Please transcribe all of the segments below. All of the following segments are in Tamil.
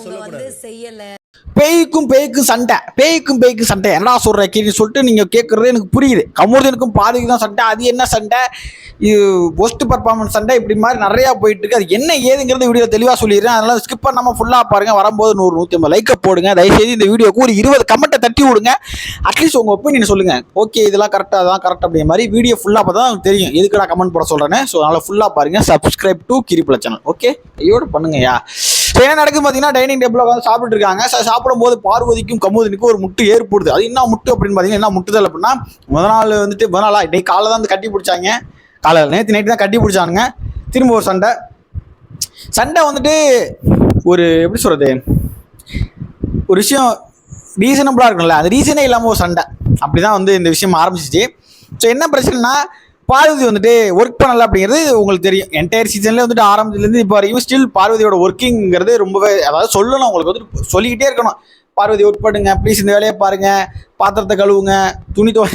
அவங்க வந்து செய்யல. பேய்க்கும் பேய்க்கும் சண்டை பேய்க்கும் பேய்க்கும் சண்டை. என்னடா சொல்ற கீழே சொல்லிட்டு நீங்க கேட்கறது எனக்கு புரியுது. கமுருதனுக்கும் பாதிக்கு தான் சண்டை. அது என்ன சண்டை? இது ஒஸ்ட் பர்ஃபார்மன்ஸ் சண்டை. இப்படி மாதிரி நிறைய போயிட்டு இருக்கு. அது என்ன ஏதுங்கிறது வீடியோ தெளிவாக சொல்லிடுறேன். அதனால ஸ்கிப் பண்ணாம ஃபுல்லாக பாருங்க. வரும்போது நூறு நூற்றி ஐம்பது லைக்கை போடுங்க. தயவுசெய்து இந்த வீடியோக்கு ஒரு இருபது கமெண்ட்டை தட்டி விடுங்க. அட்லீஸ்ட் உங்க ஒப்பீனியன் சொல்லுங்க. ஓகே இதெல்லாம் கரெக்டாக அதான் கரெக்ட் அப்படிங்கிற மாதிரி வீடியோ ஃபுல்லாக பார்த்தா தான் தெரியும். எதுக்குடா கமெண்ட் போட சொல்றேன்னு. ஸோ அதனால ஃபுல்லாக பாருங்க. சப்ஸ்கிரைப் டு கிரிப்புல சேனல் ஓகே ஐயோட பண்ணுங்கய்யா. என்ன நடக்கும் பார்த்தீங்கன்னா டைனிங் டேபிள் உட்காந்து சாப்பிட்டு இருக்காங்க. சாப்பிடும்போது பார்வதிக்கும் கமுதனுக்கும் ஒரு முட்டு ஏற்படுது. அது என்ன முட்டு அப்படின்னு பார்த்தீங்கன்னா என்ன முட்டுதல் அப்படின்னா முத நாள் வந்துட்டு முத நாளா இன்னைக்கு காலை தான் வந்து கட்டி பிடிச்சாங்க. காலையில் நேற்று நைட்டு தான் கட்டி பிடிச்சானுங்க. திரும்ப ஒரு சண்டை. சண்டை வந்துட்டு ஒரு எப்படி சொல்கிறது ஒரு விஷயம் ரீசனபிளாக இருக்கும்ல. அது ரீசனே இல்லாமல் ஒரு சண்டை. அப்படி தான் வந்து இந்த விஷயம் ஆரம்பிச்சிச்சு. ஸோ என்ன பிரச்சனைனா பார்வதி வந்துட்டு ஒர்க் பண்ணல அப்படிங்கிறது உங்களுக்கு தெரியும். என்டையர் சீசன்லேயே வந்துட்டு ஆரம்பத்துலேருந்து இப்போ வரைக்கும் ஸ்டில் பார்வதியோட ஒர்க்கிங்கிறது ரொம்பவே அதாவது சொல்லணும் உங்களுக்கு வந்துட்டு சொல்லிக்கிட்டே இருக்கணும். பார்வதி ஒர்க் பண்ணுங்க ப்ளீஸ் இந்த வேலையை பாருங்க பாத்திரத்தை கழுவுங்க துணி துவ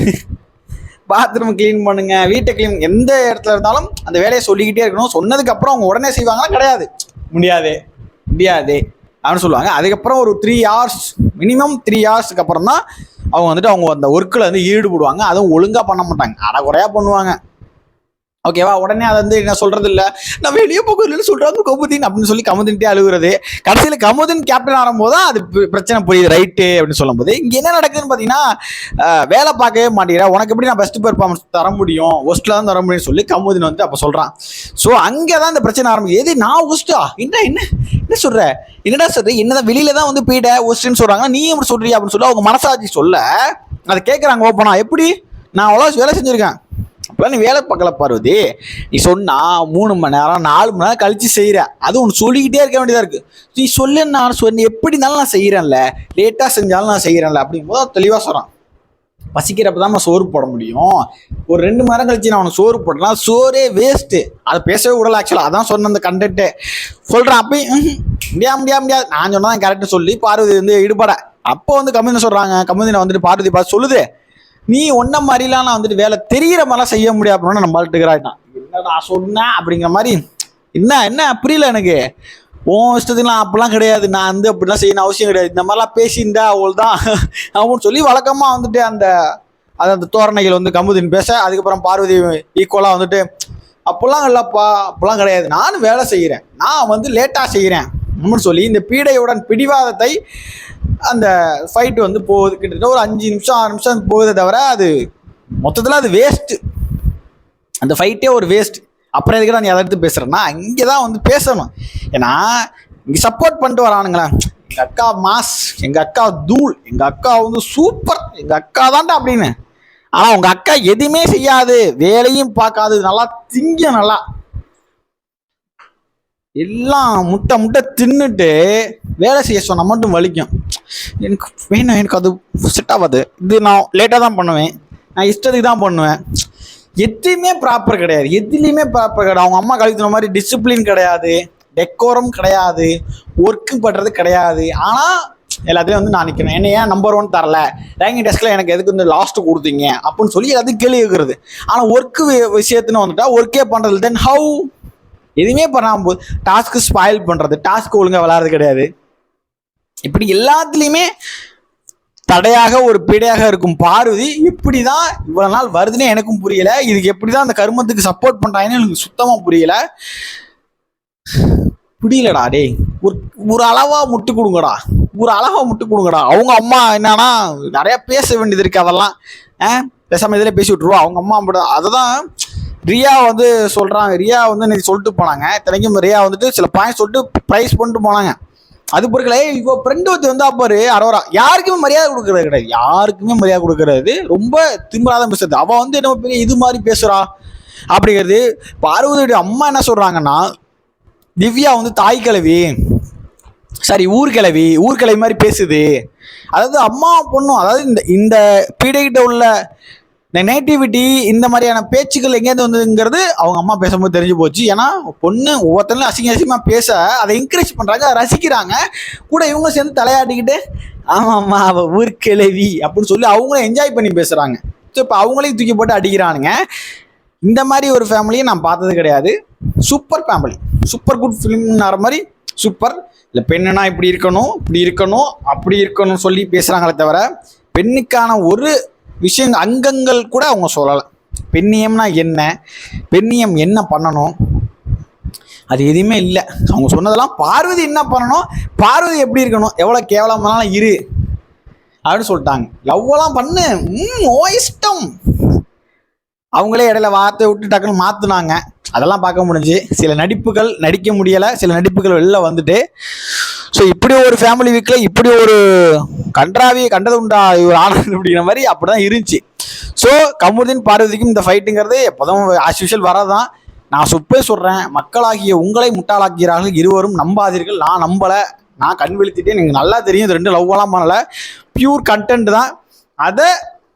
பாத்ரூம் க்ளீன் பண்ணுங்க வீட்டை க்ளீன் எந்த இடத்துல இருந்தாலும் அந்த வேலையை சொல்லிக்கிட்டே இருக்கணும். சொன்னதுக்கு அப்புறம் அவங்க உடனே செய்வாங்கன்னா கிடையாது. முடியாது. முடியாது. அப்படின்னு சொல்லுவாங்க. அதுக்கப்புறம் ஒரு த்ரீ ஹவர்ஸ் மினிமம் த்ரீ ஹவர்ஸ்க்கு அப்புறம் தான் அவங்க வந்துட்டு அவங்க அந்த ஒர்க்கில் வந்து ஈடுபடுவாங்க. அதுவும் ஒழுங்காக பண்ண மாட்டாங்க. அறகுறையாக பண்ணுவாங்க. ஓகேவா உடனே அதை வந்து என்ன சொல்றது இல்ல நான் வெளியே போகலன்னு சொல்றாங்க கமுதின் அப்படின்னு சொல்லி கமுதின்ட்டே அழுகுறது. கடைசியில் கமுதின் கேப்டன் ஆகும்போது தான் அது பிரச்சனை புரியுது ரைட்டு அப்படின்னு சொல்லும்போது. இங்கே என்ன நடக்குதுன்னு பார்த்தீங்கன்னா வேலை பார்க்கவே மாட்டேங்கிற. உனக்கு எப்படி நான் பெஸ்ட் பெர்ஃபார்மன்ஸ் தர முடியும்? ஒஸ்ட்டில் தான் தர முடியும்னு சொல்லி கமுதின் வந்து அப்போ சொல்றான். ஸோ அங்கே தான் இந்த பிரச்சனை ஆரம்பிக்குது. எது நான் ஒஸ்ட்டா என்ன என்ன என்ன சொல்ற? என்னடா சொல்ற? என்னதான் வெளியில தான் வந்து போயிட ஒஸ்ட்டுன்னு சொல்றாங்க நீ எப்படி சொல்றியா அப்படின்னு சொல்லி அவங்க மனசாட்சி சொல்ல அதை கேட்குறாங்க ஓப்பனா எப்படி? நான் அவ்வளோ வேலை செஞ்சுருக்கேன். அப்பெல்லாம் நீ வேலை பார்க்கல பார்வதி. நீ சொன்னா மூணு மணி நேரம் நாலு மணி நேரம் கழிச்சு செய்கிற அது ஒன்று சொல்லிக்கிட்டே இருக்க வேண்டியதாக இருக்கு. நீ சொல்லு நான் சொன்ன எப்படி இருந்தாலும் நான் செய்கிறேன்ல லேட்டாக செஞ்சாலும் நான் செய்கிறேன்ல அப்படிங்கும்போது தெளிவாக சொல்கிறான் பசிக்கிறப்ப தான் நம்ம சோறு போட முடியும். ஒரு ரெண்டு மணி நேரம் கழிச்சு நான் அவனுக்கு சோறு போட்டேன்னா சோறே வேஸ்ட்டு அதை பேசவே விடல ஆக்சுவலாக அதான் சொன்ன அந்த கண்டென்ட்டு சொல்கிறேன் அப்பயும் முடியாது முடியாது முடியாது. நான் சொன்னதான் கரெக்டாக சொல்லி பார்வதி வந்து ஈடுபட. அப்போ வந்து கம்மின்னு சொல்கிறாங்க கம்மினை வந்துட்டு பார்வதி பார்த்து சொல்லுது. நீ ஒன்ன மாதிரிலாம் நான் வந்துட்டு வேலை தெரிகிற மாதிரிலாம் செய்ய முடியாது அப்படின்னு நம்மள்ட்ட இருக்கிறாய்ட்டான் என்னடா சொன்னேன் அப்படிங்கிற மாதிரி என்ன என்ன? புரியல எனக்கு. உன் இஷ்டத்துக்குலாம் அப்படிலாம் கிடையாது. நான் வந்து அப்படிலாம் செய்யணும் அவசியம் கிடையாது. இந்த மாதிரிலாம் பேசியிருந்தா அவள் தான் அவனு சொல்லி வழக்கமாக வந்துட்டு அந்த அது அந்த தோரணைகள் வந்து கமுதின் பேச அதுக்கப்புறம் பார்வதி ஈக்குவலாக வந்துட்டு அப்போல்லாம் இல்லைப்பா அப்போல்லாம் கிடையாது. நானும் வேலை செய்கிறேன் நான் வந்து லேட்டாக செய்கிறேன் அப்படின்னு சொல்லி இந்த பீடையுடன் பிடிவாதத்தை அந்த ஃபைட் வந்து போகுது. கிட்டத்தட்ட ஒரு அஞ்சு நிமிஷம் ஆறு நிமிஷம் போகுதே தவிர அது மொத்தத்தில் அது வேஸ்ட்டு அந்த ஃபைட்டே ஒரு வேஸ்ட் அப்புறம் எதுக்கு நான் அதை எடுத்து பேசுகிறேன்னா இங்கே தான் வந்து பேசணும். ஏன்னா இங்கே சப்போர்ட் பண்ணிட்டு வரானுங்களேன் எங்கள் அக்கா மாஸ் எங்கள் அக்கா தூள் எங்கள் அக்கா வந்து சூப்பர் எங்கள் அக்கா தான்டா அப்படின்னு. ஆனால் உங்கள் அக்கா எதுவுமே செய்யாது. வேலையும் பார்க்காது. நல்லா திங்க நல்லா. எல்லாம் முட்டை முட்டை தின்னுட்டு வேலை செய்ய சொன்னால் மட்டும் வலிக்கும். எனக்கு வேணும் எனக்கு அது செட் ஆகாது இது நான் லேட்டாக தான் பண்ணுவேன். நான் இஷ்டத்துக்கு தான் பண்ணுவேன். எதுவுமே ப்ராப்பர் கிடையாது. எதுலேயுமே ப்ராப்பர் கிடையாது. அவங்க அம்மா கழுத்துன மாதிரி டிசிப்ளின் கிடையாது. டெக்கோரம் கிடையாது. ஒர்க்கு பண்ணுறது கிடையாது. ஆனால் எல்லாத்தையும் வந்து நான் நிற்கிறேன் என்ன ஏன் நம்பர் ஒன் தரல? ரேங்கிங் டெஸ்ட்டில் எனக்கு எதுக்கு வந்து லாஸ்ட் கொடுத்தீங்க? அப்படின்னு சொல்லி எல்லாத்தையும் கேள்வி இருக்கிறது ஆனால் ஒர்க்கு விஷயத்துன்னு வந்துட்டா ஒர்க்கே பண்ணுறது தென் ஹவு எதுவுமே பண்ணாமல் போது டாஸ்க்கு ஸ்பாயில் பண்ணுறது டாஸ்க் ஒழுங்காக விளாட்றது கிடையாது. இப்படி எல்லாத்துலேயுமே தடையாக ஒரு பிடையாக இருக்கும் பார்வதி. எப்படி தான் இவ்வளோ நாள் வருதுன்னே எனக்கும் புரியல. இதுக்கு எப்படி தான் அந்த கருமத்துக்கு சப்போர்ட் பண்ணுறாங்கன்னு எனக்கு சுத்தமாக புரியல. புரியலடா டேய். ஒரு ஒரு அளவா முட்டு கொடுங்கடா. ஒரு அளவா முட்டு கொடுங்கடா. அவங்க அம்மா என்னன்னா நிறைய பேச வேண்டியது இருக்கு அதெல்லாம். ஆ? பேசாம இதில் பேசி விட்ருவோம் அவங்க அம்மா அப்படி அதை தான் ரியா வந்து சொல்றாங்க. ரியா வந்து இன்னைக்கு சொல்லிட்டு போனாங்க. இத்தனைக்கும் ரியா வந்துட்டு சில பாயிண்ட் சொல்லிட்டு ப்ரைஸ் பண்ணிட்டு போனாங்க. அது பொருட்களே இப்போ ஃப்ரெண்டு ஒருத்தர் வந்தா பாரு அரோரா. யாருக்குமே மரியாதை கொடுக்கறது கிடையாது. யாருக்குமே மரியாதை கொடுக்கறது ரொம்ப திமிராதான் பேசுறது. அவள் வந்து என்ன பெரிய இது மாதிரி பேசுறா. அப்படிங்கிறது பார்வதியுடைய அம்மா என்ன சொல்றாங்கன்னா திவ்யா வந்து தாய் கிழவி சாரி ஊர்கிழவி ஊர்கிழவி மாதிரி பேசுது. அதாவது அம்மா பொண்ணும் அதாவது இந்த இந்த பீடைகிட்ட உள்ள நேட்டிவிட்டி இந்த மாதிரியான பேச்சுக்கள் எங்கேருந்து வந்ததுங்கிறது அவங்க அம்மா பேசும்போது தெரிஞ்சு போச்சு. ஏன்னா பொண்ணு ஒவ்வொருத்தரும் அசிங்க அசிங்கமாக பேச அதை என்கரேஜ் பண்ணுறாங்க அதை ரசிக்கிறாங்க. கூட இவங்க சேர்ந்து தலையாட்டிக்கிட்டு ஆமாம்மா அவள் ஊர்கிழவி அப்படின்னு சொல்லி அவங்களும் என்ஜாய் பண்ணி பேசுகிறாங்க ஸோ இப்போ அவங்களையும் தூக்கி போட்டு அடிக்கிறானுங்க. இந்த மாதிரி ஒரு ஃபேமிலியை நான் பார்த்தது கிடையாது. சூப்பர் ஃபேமிலி சூப்பர் குட் ஃபிலிம்னார மாதிரி சூப்பர் இல்லை பெண்ணுனா இப்படி இருக்கணும் இப்படி இருக்கணும் அப்படி இருக்கணும்னு சொல்லி பேசுகிறாங்களே தவிர பெண்ணுக்கான ஒரு விஷயங்கள் அங்கங்கள் கூட அவங்க சொல்லலை. பெண்ணியம்னா என்ன? பெண்ணியம் என்ன பண்ணணும்? அது எதுவுமே இல்லை. அவங்க சொன்னதெல்லாம் பார்வதி என்ன பண்ணணும்? பார்வதி எப்படி இருக்கணும்? எவ்வளோ கேவலமானாலும் இரு. அப்படின்னு சொல்லிட்டாங்க. லவ்வெல்லாம் பண்ணு. ம் ஓ இஷ்டம். அவங்களே இடையில வார்த்தை விட்டு டக்குன்னு மாற்றுனாங்க அதெல்லாம் பார்க்க முடிஞ்சு. சில நடிப்புகள் நடிக்க முடியலை. சில நடிப்புகள் வெளில வந்துட்டு ஸோ இப்படி ஒரு ஃபேமிலி வீக்கில் இப்படி ஒரு கண்ட்ராவியை கண்டது உண்டா? இவர் ஆனந்த் அப்படிங்கிற மாதிரி அப்படி தான் இருந்துச்சு. ஸோ கமுதீன் பார்வதிக்கும் இந்த ஃபைட்டுங்கிறது எப்போதும் ஆஸ் யூஷுவல் வரதான் நான் சுப்பே சொல்கிறேன் மக்களாகிய உங்களை முட்டாளாக்கிறார்கள் இருவரும் நம்பாதீர்கள். நான் நம்பலை. நான் கண் விழுத்திட்டேன். எனக்கு நல்லா தெரியும். இது ரெண்டு லவ்வெல்லாம் பண்ணலை. பியூர் கண்டென்ட் தான். அதை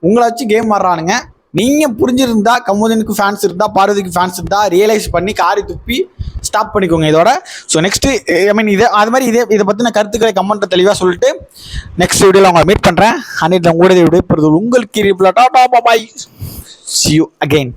உங்களை வச்சு கேம் ஆடுறானுங்க. நீங்கள் புரிஞ்சிருந்தா கமுதனுக்கு ஃபேன்ஸ் இருந்தால் பார்வதிக்கு ஃபேன்ஸ் இருந்தால் ரியலைஸ் பண்ணி காரி துப்பி ஸ்டாப் பண்ணிக்கோங்க இதோட. ஸோ நெக்ஸ்ட்டு ஐ மீன் இதே அது மாதிரி இதே இதை பற்றின கருத்துக்களை கமெண்ட்டை தெளிவாக சொல்லிட்டு நெக்ஸ்ட் வீடியோவில் உங்களை மீட் பண்ணுறேன் அன்னைக்கு உங்களுடைய விடைபெறுதல் உங்களுக்கு ta-ta bye see you again